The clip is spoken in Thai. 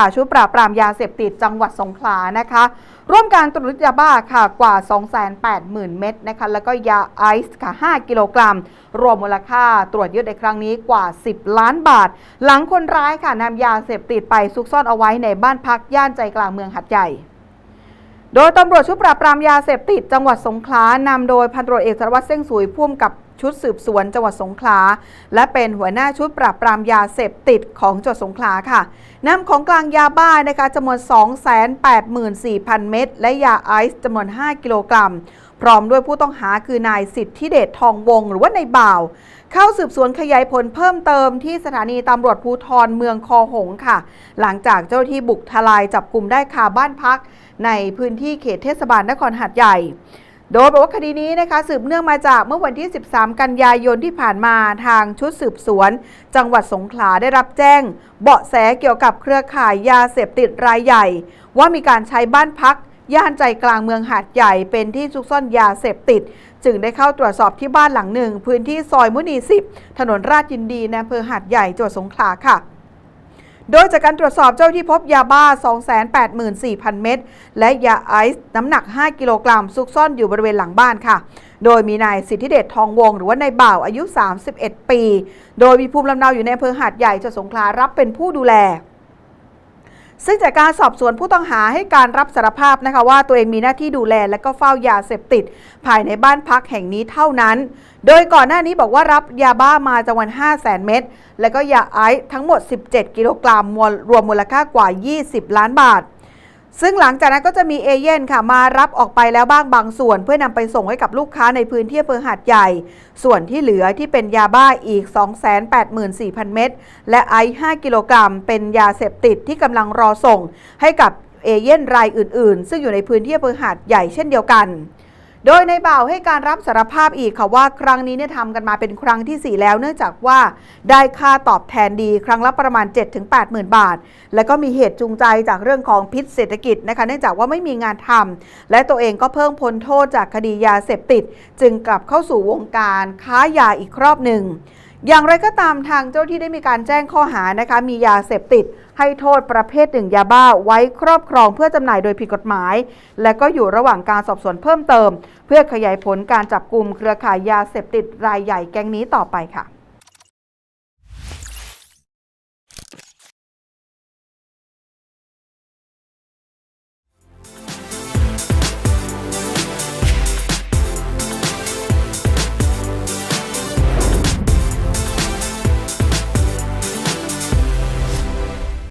ค่ะชุดปราบปรามยาเสพติดจังหวัดสงขลานะคะ ร่วมการตรวจยาบ้าค่ะกว่า 280,000 เม็ดนะคะแล้วก็ยาไอซ์ค่ะ 5 กิโลกรัม รวมมูลค่าตรวจยึดในครั้งนี้กว่า 10 ล้านบาท หลังคนร้ายค่ะนำยาเสพติดไปซุกซ่อนเอาไว้ในบ้านพักย่านใจกลางเมืองหัดใหญ่โดยตำรวจชุดปราบปรามยาเสพติดจังหวัดสงขลานำโดยพันตรวจเอกสารวัตรเส้งสุยพ่วงกับชุดสืบสวนจังหวัดสงขลา และเป็นหัวหน้าชุดปราบปรามยาเสพติดของจังหวัดสงขลาค่ะนำของกลางยาบ้านะคะจำนวน 284,000 เม็ดและยาไอซ์จำนวน 5 กิโลกรัม พร้อมด้วยผู้ต้องหาคือนายสิทธิเดชทองวง หรือว่านายบ่าว เข้าสืบสวนขยายผลเพิ่มเติมที่สถานีตำรวจภูธรเมืองคอหงค่ะ หลังจากเจ้าหน้าที่บุกทลายจับกลุ่มได้คาบ้านพัก ในพื้นที่เขตเทศบาลนครหัดใหญ่ โดยบอกว่าคดีนี้นะคะสืบเนื่องมาจากเมื่อวันที่ 13 กันยายนที่ผ่านมาทางชุดสืบสวน จังหวัดสงขลาได้รับแจ้ง เบาะแสเกี่ยวกับเครือข่ายยาเสพติดรายใหญ่ ว่ามีการใช้บ้านพัก ย่านใจกลางเมืองหาดใหญ่เป็นที่ซุกซ่อนยาเสพติด จึงได้เข้าตรวจสอบที่บ้านหลังหนึ่ง พื้นที่ซอยมุนี10ถนนราชยินดีในอำเภอหาดใหญ่จังหวัดสงขลาค่ะ โดยจากการตรวจสอบเจ้าที่พบยาบ้า 284,000 เม็ดและยาไอซ์น้ำหนัก 5 กิโลกรัมซุกซ่อนอยู่บริเวณหลังบ้านค่ะ โดยมีนายสิทธิเดชทองวง หรือว่านายบ่าวอายุ 31 ปี โดยมีภูมิลำเนาอยู่ในอำเภอหาดใหญ่จังหวัดสงขลารับเป็นผู้ดูแล ซึ่งจากการสอบสวนผู้ต้องหาให้การรับสารภาพนะคะว่าตัวเองมีหน้าที่ดูแลและก็เฝ้ายาเสพติด ภายในบ้านพักแห่งนี้เท่านั้น โดยก่อนหน้านี้บอกว่ารับยาบ้ามาจำนวน 5 0 0แสนเม็ด และก็ยาไอซ์ทั้งหมด 17 กิโลกรัมมวลรวมมูลค่ากว่า 20 ล้านบาท ซึ่งหลังจากนั้นก็จะมีเอเย่นค่ะมารับออกไปแล้วบ้างบางส่วน เพื่อนำไปส่งให้กับลูกค้าในพื้นที่อำเภอหาดใหญ่ ส่วนที่เหลือที่เป็นยาบ้าอีก 284,000 เม็ดและไอซ์5กิโลกรัม เป็นยาเสพติดที่กำลังรอส่ง ให้กับเอเย่นรายอื่น ๆ ซึ่งอยู่ในพื้นที่อำเภอหาดใหญ่เช่นเดียวกัน โดยในบ่าวให้การรับสารภาพอีกค่ะว่าครั้งนี้เนี่ยทำกันมาเป็นครั้งที่ 4 แล้ว เนื่องจากว่าได้ค่าตอบแทนดีครั้งละประมาณ 7-80,000 บาท และก็มีเหตุจูงใจจากเรื่องของพิษเศรษฐกิจนะคะเนื่องจากว่าไม่มีงานทำและตัวเองก็เพิ่งพ้นโทษจากคดียาเสพติด จึงกลับเข้าสู่วงการค้ายาอีกรอบหนึ่ง อย่างไรก็ตามทางเจ้าที่ได้มีการแจ้งข้อหานะคะมียาเสพติด ให้โทษประเภทหนึ่งยาบ้าไว้ครอบครองเพื่อจำหน่ายโดยผิดกฎหมาย และก็อยู่ระหว่างการสอบสวนเพิ่มเติม เพื่อขยายผลการจับกลุ่มเครือข่ายยาเสพติดรายใหญ่แก๊งนี้ต่อไปค่ะ